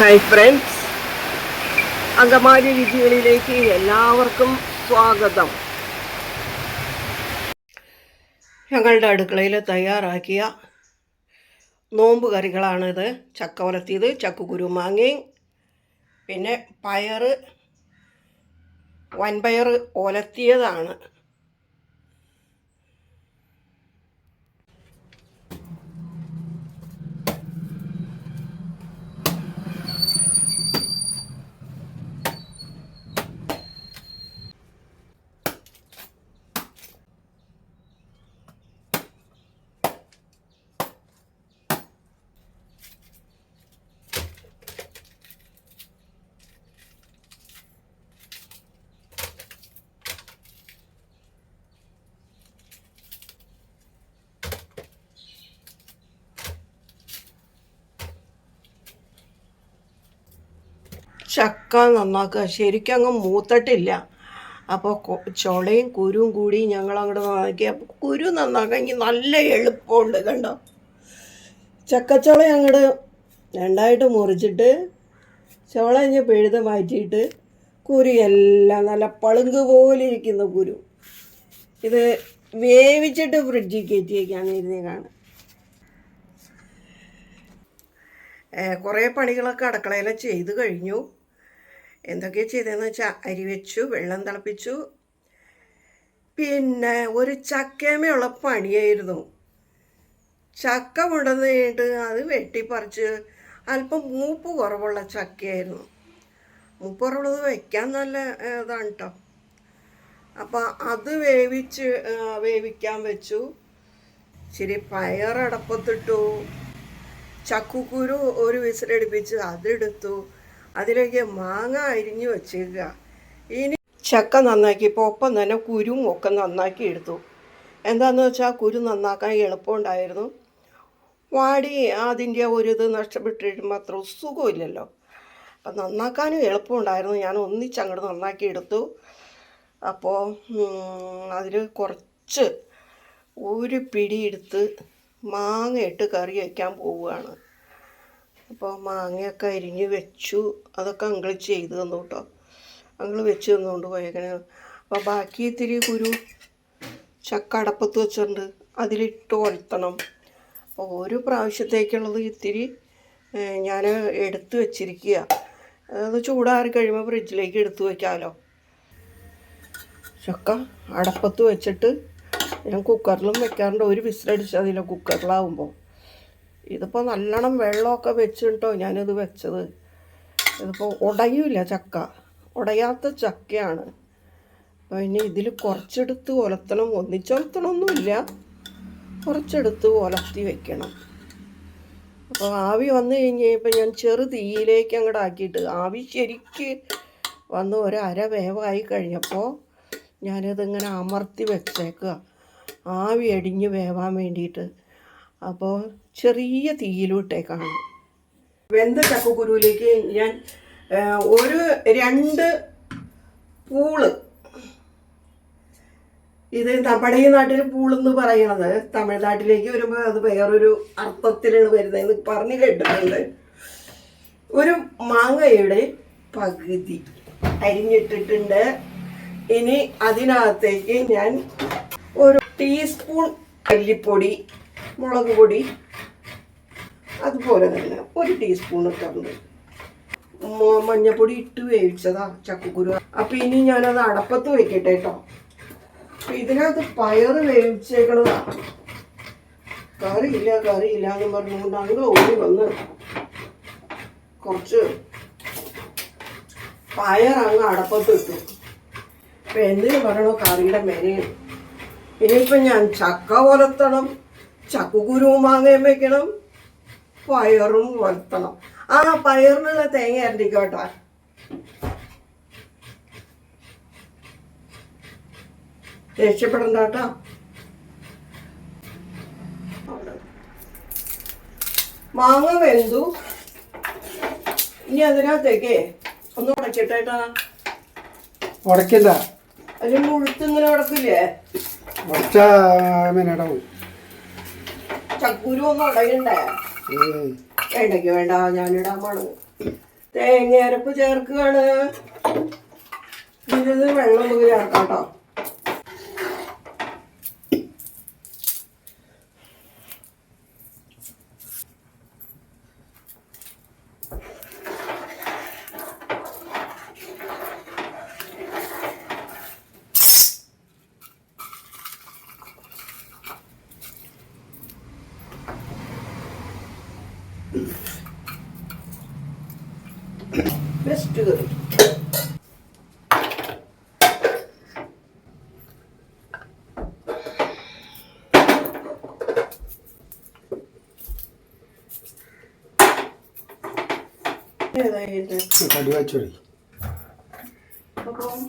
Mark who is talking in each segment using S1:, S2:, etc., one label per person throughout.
S1: Hi friends Angamaly രുചികളിലേക്ക് എല്ലാവർക്കും സ്വാഗതം. ഞങ്ങളുടെ അടുക്കളയിൽ തയ്യാറാക്കിയ നോമ്പ് കറികളാണിത്. ചക്ക ഉലത്തിയത് ചക്ക മാങ്ങയും പിന്നെ പയറ് വൻപയർ ഒലത്തിയതാണ് ചക്ക നന്നാക്കുക ശരിക്കും അങ്ങ് മൂത്തട്ടില്ല. അപ്പോൾ ചുളയും കുരുവും കൂടി ഞങ്ങൾ അങ്ങോട്ട് നന്നാക്കി അപ്പോൾ കുരു നന്നാക്കാൻ നല്ല എളുപ്പമുണ്ട് കണ്ടോ. ചക്കച്ചുള അങ്ങോട്ട് രണ്ടായിട്ട് മുറിച്ചിട്ട് ചുള ഇഞ്ഞ് പിഴുത് മാറ്റിയിട്ട് കുരു എല്ലാം നല്ല പളുങ്ക് പോലെ ഇരിക്കുന്ന കുരു. ഇത് വേവിച്ചിട്ട് ഫ്രിഡ്ജിൽ കയറ്റി വയ്ക്കാണ് ഇരുന്നേ കാണാം. കുറേ പണികളൊക്കെ അടുക്കളയിൽ ചെയ്ത് കഴിഞ്ഞു. എന്തൊക്കെ ചെയ്തതെന്ന് വെച്ചാൽ അരി വെച്ചു വെള്ളം തിളപ്പിച്ചു. പിന്നെ ഒരു ചക്കേമയുള്ള പണിയായിരുന്നു. ചക്ക കൊണ്ടുവന്ന് കഴിഞ്ഞിട്ട് അത് വെട്ടിപ്പറിച്ച് അല്പം മൂപ്പ് കുറവുള്ള ചക്കയായിരുന്നു. മൂപ്പ് കുറവുള്ളത് വയ്ക്കാൻ നല്ല ഇതാണ് കേട്ടോ അപ്പോൾ അത് വേവിച്ച് വേവിക്കാൻ വെച്ചു. ഇച്ചിരി പയറടപ്പത്തിട്ടു. ചക്കുക്കുരു ഒരു വിസിലടുപ്പിച്ച് അതെടുത്തു അതിലേക്ക് മാങ്ങ അരിഞ്ഞു വെച്ചേക്കുക ഇനി ചക്ക നന്നാക്കിയപ്പോൾ ഒപ്പം തന്നെ കുരുവും ഒക്കെ നന്നാക്കി എടുത്തു. എന്താണെന്ന് വെച്ചാൽ കുരു നന്നാക്കാൻ എളുപ്പമുണ്ടായിരുന്നു വാടി അതിന്റെ ഒരു ഇത് നഷ്ടപ്പെട്ടിരുമ്പോൾ അത്ര സുഖമില്ലല്ലോ. അപ്പം നന്നാക്കാനും എളുപ്പമുണ്ടായിരുന്നു ഞാൻ ഒന്നിച്ചങ്ങോട്ട് നന്നാക്കി എടുത്തു. അപ്പോൾ അതിൽ കുറച്ച് ഒരു പിടിയെടുത്ത് മാങ്ങ ഇട്ട് കറി വയ്ക്കാൻ പോവുകയാണ്. അപ്പോൾ മാങ്ങയൊക്കെ അരിഞ്ഞ് വെച്ചു. അതൊക്കെ അങ്കിൾ ചെയ്ത് തന്നു കേട്ടോ. അങ്കിൾ വെച്ച് തന്നുകൊണ്ട് പോയേക്കണേ അപ്പോൾ ബാക്കി ഇത്തിരി കുരു ചക്ക അടപ്പത്ത് വെച്ചിട്ടുണ്ട്. അതിലിട്ട് ഒലത്തണം അപ്പോൾ ഒരു പ്രാവശ്യത്തേക്കുള്ളത് ഇത്തിരി ഞാൻ എടുത്ത് വെച്ചിരിക്കുക അത് ചൂടാറി കഴിയുമ്പോൾ ഫ്രിഡ്ജിലേക്ക് എടുത്ത് വയ്ക്കാമല്ലോ ചക്ക അടപ്പത്ത് വെച്ചിട്ട് ഞാൻ കുക്കറിലും വെക്കാറുണ്ട്. ഒരു വിസിലടിച്ചാൽ അതില്ല കുക്കറിലാവുമ്പോൾ ഇതിപ്പോൾ നല്ലോണം വെള്ളമൊക്കെ വെച്ചിട്ടോ ഞാനിത് വെച്ചത്. ഇതിപ്പോൾ ഉടയൂല ചക്ക. ഉടയാത്ത ചക്കയാണ്. അപ്പോൾ ഇനി ഇതിൽ കുറച്ചെടുത്ത് ഒലത്തണം. ഒന്നിച്ചൊലത്തണമൊന്നുമില്ല കുറച്ചെടുത്ത് ഒലത്തി വെക്കണം. അപ്പോൾ ആവി വന്നു കഴിഞ്ഞ് കഴിഞ്ഞപ്പോൾ ഞാൻ ചെറു തീയിലേക്ക് അങ്ങോട്ട് ആക്കിയിട്ട് ആവി ശരിക്ക് വന്ന് ഒരു വേവായി കഴിഞ്ഞപ്പോൾ ഞാനിതിങ്ങനെ അമർത്തി വെച്ചേക്കുക. ആവി അടിഞ്ഞ് വേവാൻ വേണ്ടിയിട്ട്. അപ്പോൾ ചെറിയ തീയിലൂട്ടേക്കാണ്. വെന്ത ചക്കക്കുരുവിലേക്ക് ഞാൻ ഒരു രണ്ട് പൂൾ. ഇത് നമ്മുടെ നാട്ടിൽ പൂളെന്ന് പറയുന്നത് തമിഴ്നാട്ടിലേക്ക് വരുമ്പോൾ അത് വേറൊരു അർത്ഥത്തിലാണ് വരുന്നതെന്ന് പറഞ്ഞു കേട്ടിട്ടുണ്ട്. ഒരു മാങ്ങയുടെ പകുതി അരിഞ്ഞിട്ടിട്ടുണ്ട്. ഇനി അതിനകത്തേക്ക് ഞാൻ ഒരു ടീസ്പൂൺ മല്ലിപ്പൊടി മുളക് പൊടി അതുപോലെ തന്നെ ഒരു ടീസ്പൂൺ ഇട്ടുണ്ട് മഞ്ഞപ്പൊടി ഇട്ട് വേവിച്ചതാ ചക്കക്കുരു. അപ്പൊ ഇനി ഞാനത് അടപ്പത്ത് വെക്കട്ടെ കേട്ടോ ഇതിനകത്ത് പയറ് വേവിച്ചേക്കണതാ. കറിയില്ല കറിയില്ല എന്ന് പറഞ്ഞുകൊണ്ട് അങ്ങ് ഓടി വന്ന് കുറച്ച് പയർ അങ്ങ് അടപ്പത്ത് ഇട്ടു അപ്പൊ എന്തിനു പറയണോ കറിയുടെ മെനയും ഇനിയിപ്പം ഞാൻ ചക്ക ഒലത്തണം ചക്കുകുരുവും മാങ്ങയും വെക്കണം. പയറും വളർത്തണം ആ പയറിനുള്ള തേങ്ങ അരണ്ടിക്കോട്ടെ. ദേഷ്യപ്പെടണ്ട കേട്ടോ മാങ്ങ വെന്തു. ഇനി അതിനകത്തേക്ക് ഒന്ന് ഉടക്കിട്ടേട്ടാ.
S2: ഉടക്കില്ല.
S1: അതിന് മുഴുത്തിങ്ങനെ ഉടക്കില്ലേ?
S2: ഉടച്ച
S1: ചക്കുരു ഒന്നും ഉടയണ്ടേ വേണ്ടയ്ക്ക് വേണ്ട ഞാനിടാൻ പോണ് തേങ്ങയരപ്പ് ചേർക്കുകയാണ്. ഇത് വെള്ളം നമുക്ക് ചേർക്കാം കേട്ടോ. ബെസ്റ്റ് കറി ഏതായിട്ട്
S2: കടി വെച്ചോടി
S1: അപ്പം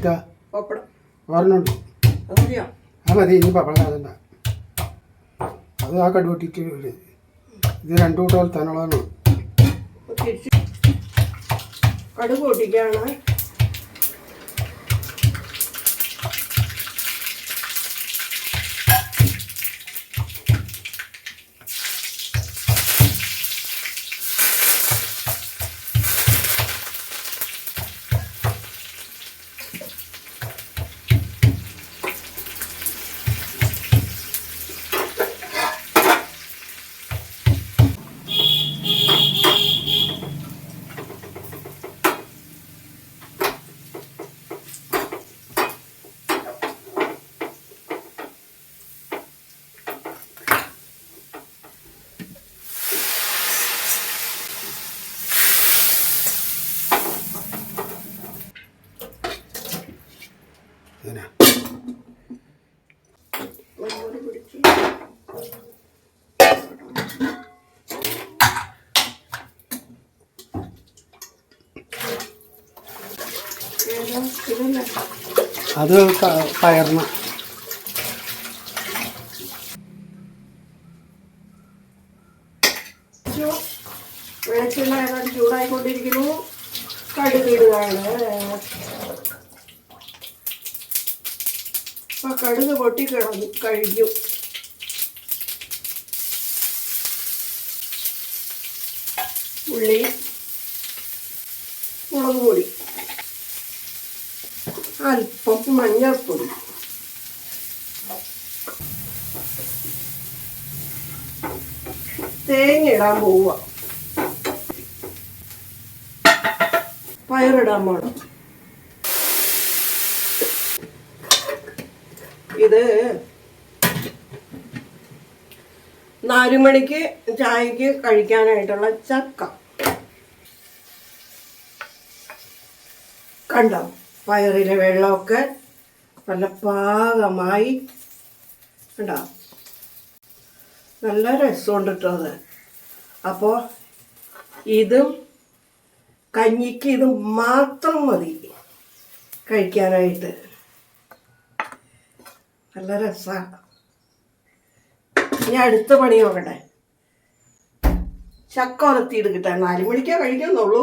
S2: ഇതാ
S1: പപ്പടം.
S2: ഒരെണ്ണമുണ്ട്
S1: അത്
S2: മതി ഇനി പപ്പടം അതല്ല അത് ആ കടുവട്ടിട്ട്. ഇത് രണ്ടു കൂട്ടം തന്നുള്ളതാണ്
S1: കടുവ പൊട്ടിക്കാണ്
S2: അത്
S1: പയർന്ന. വെളിച്ചെണ്ണ ഏതാണ്ട് ചൂടായിക്കൊണ്ടിരിക്കുന്നു. കടുകിടുകയാണ്. അപ്പൊ കടുക് പൊട്ടി കിടന്നു കഴിഞ്ഞു. ഉള്ളി മുളക് പൊടി. അല്പം മഞ്ഞൾപ്പൊടി തേങ്ങ ഇടാൻ പോവുക പയറിടാൻ പോണം ഇത് നാലു മണിക്ക് ചായക്ക് കഴിക്കാനായിട്ടുള്ള ചക്ക. കണ്ടോ? പയറിലെ വെള്ളമൊക്കെ നല്ല പാകമായി. കണ്ടോ? നല്ല രസമുണ്ട് കേട്ടോ അത്. അപ്പോൾ ഇതും കഞ്ഞിക്ക് ഇത് മാത്രം മതി കഴിക്കാനായിട്ട്. നല്ല രസമാണ് ഇനി അടുത്ത പണി നോക്കട്ടെ. ചക്ക ഉലത്തിയെടുക്കട്ടെ നാല് മണിക്കാണ് കഴിക്കുന്നുള്ളൂ.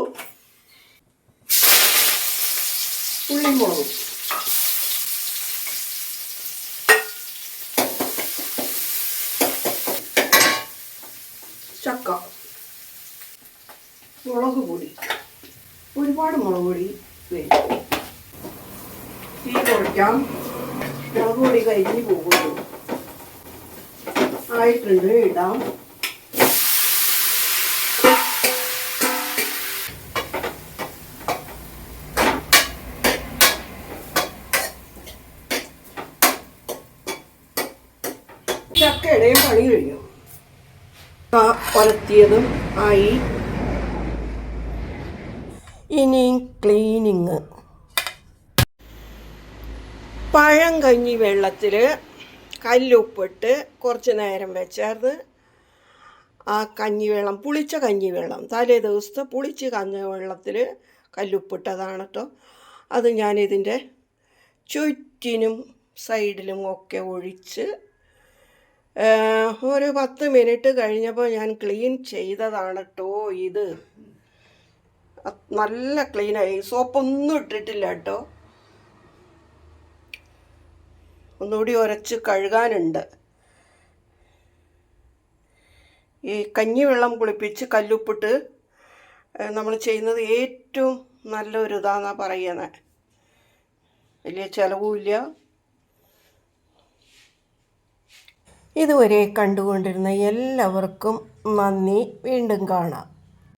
S1: ഉള്ളിമുളകും ചക്ക. മുളക് പൊടി. ഒരുപാട് മുളക് പൊടി വേണം. തീ കുറയ്ക്കാം മുളക് പൊടി കരിഞ്ഞു പോകുന്നു. ആയിട്ടുണ്ട് ഇടാം. ആ ഒലത്തിയതും ആയി. ഇനി ക്ലീനിങ്. പഴം കഞ്ഞി വെള്ളത്തിൽ കല്ലുപ്പിട്ട് കുറച്ച് നേരം വെച്ചേർന്ന് ആ കഞ്ഞിവെള്ളം പുളിച്ച കഞ്ഞിവെള്ളം തലേ ദിവസത്തെ പുളിച്ച് കഞ്ഞി വെള്ളത്തിൽ കല്ലുപ്പിട്ടതാണ് കേട്ടോ അത് ഞാനിതിന്റെ ചുറ്റിനും സൈഡിലും ഒക്കെ ഒഴിച്ച് ഒരു പത്ത് മിനിറ്റ് കഴിഞ്ഞപ്പോൾ ഞാൻ ക്ലീൻ ചെയ്തതാണ് കേട്ടോ ഇത്. നല്ല ക്ലീനായി സോപ്പൊന്നും ഇട്ടിട്ടില്ല കേട്ടോ ഒന്നുകൂടി ഉരച്ച് കഴുകാനുണ്ട്. ഈ കഞ്ഞിവെള്ളം കുളിപ്പിച്ച് കല്ലുപ്പിട്ട് നമ്മൾ ചെയ്യുന്നത് ഏറ്റവും നല്ലൊരു ഇതാണെന്നാണ് പറയുന്നത് വലിയ ചിലവുമില്ല. ഇതുവരെ കണ്ടുകൊണ്ടിരുന്ന എല്ലാവർക്കും നന്ദി. വീണ്ടും കാണാം.